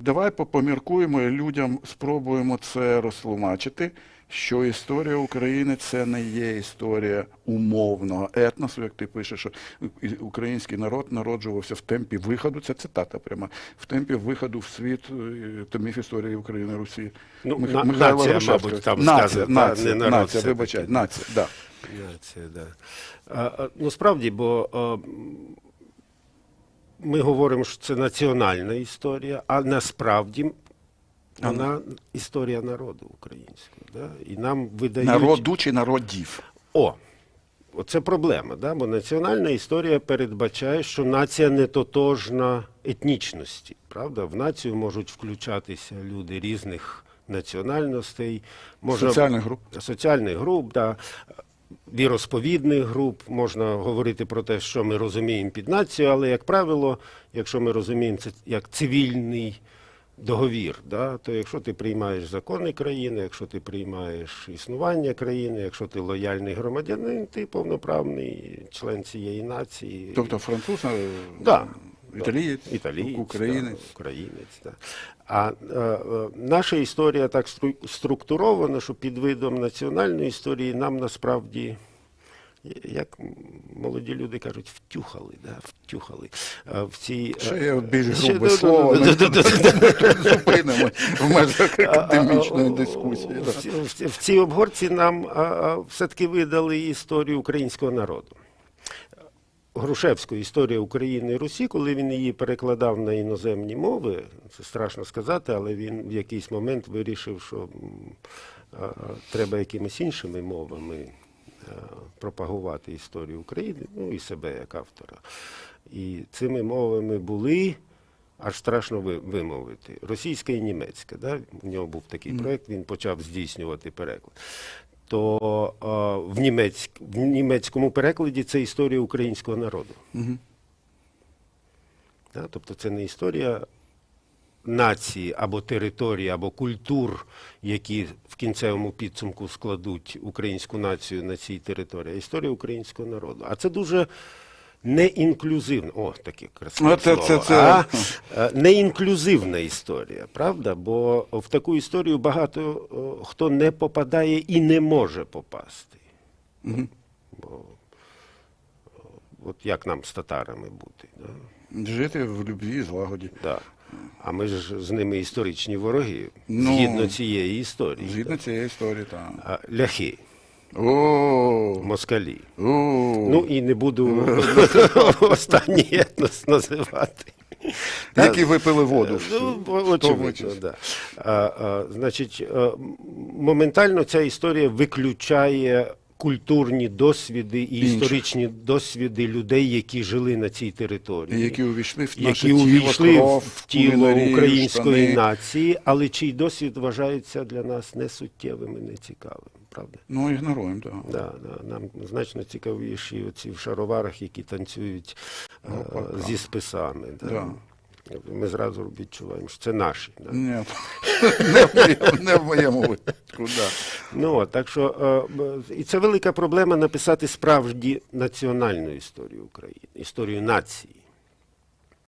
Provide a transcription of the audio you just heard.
Давай по- поміркуємо і людям, спробуємо це розтлумачити, що історія України це не є історія умовного етносу, як ти пишеш, що український народ народжувався в темпі виходу, це цитата пряма, в темпі виходу в світ е, томів історії України Русі. Ну, Мих- Михайло нація, мабуть, там нація, сказано, та, нація, не народ нація, вибачай, нація, да. Нація, да. А, ну, справді, бо а, ми говоримо, що це національна історія, а насправді вона історія народу українського. Да? І нам видають... Народу чи народів. О, оце проблема, да? бо національна історія передбачає, що нація не тотожна етнічності. Правда? В націю можуть включатися люди різних національностей, можна, Соціальних груп. соціальних груп, да, віросповідних груп. Можна говорити про те, що ми розуміємо під нацією, але, як правило, якщо ми розуміємо це як цивільний договір, да, то якщо ти приймаєш закони країни, якщо ти приймаєш існування країни, якщо ти лояльний громадянин, ти повноправний член цієї нації. Тобто француз, е, Да. Італієць, Італієць, українець. Да, українець да. А е, е, наша історія так структурована, що під видом національної історії нам насправді, як молоді люди кажуть, втюхали, да, втюхали. Е, в цій, е, Ще є більш грубе слово, ми зупинимо в межах академічної А, а, дискусії. в цій обгорці нам а, а, все-таки видали історію українського народу. Грушевську історія України і Русі, коли він її перекладав на іноземні мови, це страшно сказати, але він в якийсь момент вирішив, що а, треба якимись іншими мовами а, пропагувати історію України, ну і себе як автора. І цими мовами були. Аж страшно вимовити. Російська і німецька. Да? У нього був такий проєкт, він почав здійснювати переклад. То а, в, німецьк, в німецькому перекладі це історія українського народу. Да? Тобто це не історія нації або території, або культур, які в кінцевому підсумку складуть українську націю на цій території, а історія українського народу. А це дуже неінклюзивна, о, таке красиве це- слово. це- це- А, е, неінклюзивна історія, правда? Бо в таку історію багато хто не попадає і не може попасти. Бо от як нам з татарами бути? Да? Жити в любві і злагоді. Да. А ми ж з ними історичні вороги, Ну, згідно цієї історії. Згідно цієї історії, так. Ляхи, москалі. Ну і не буду останній етнос називати. Які випили воду. Ну, очевидно, да. а, а, значить, моментально ця історія виключає культурні досвіди і Інших. історичні досвіди людей, які жили на цій території. Які увійшли в наше які тіло, увійшли кров, в тіло української штани. нації, але чий досвід вважається для нас несуттєвим і нецікавим. Правда? Ну, ігноруємо, так. Да, да, нам значно цікавіші оці в шароварах, які танцюють е, пока. зі списами. Да. Да. Ми зразу відчуваємо, що це наші. Да. Ні, не в моєму, не в моєму випадку, да. Ну, так що, е, і це велика проблема написати справді національну історію України, історію нації.